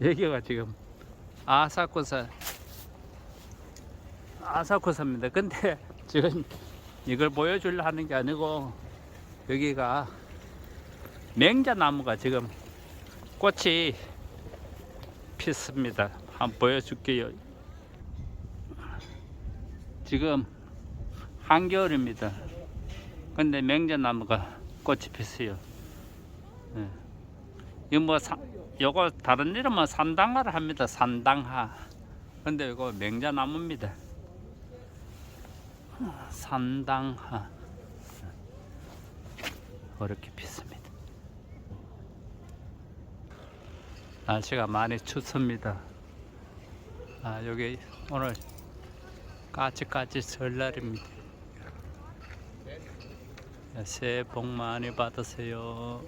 여기가 지금 아사쿠사 아사쿠사입니다. 근데 지금 이걸 보여주려 하는 게 아니고 여기가 맹자나무가 지금 꽃이 피습니다. 한번 보여줄게요. 지금 한겨울입니다. 근데 맹자나무가 꽃이 피어요. 예. 이거 뭐 사, 요거 다른 이름은 산당화를 합니다. 산당화. 근데 이거 맹자나무입니다. 산당화. 이렇게 피습니다. 날씨가 많이 춥습니다. 아, 여기 오늘 까치까치 설날입니다. 새해 복 많이 받으세요.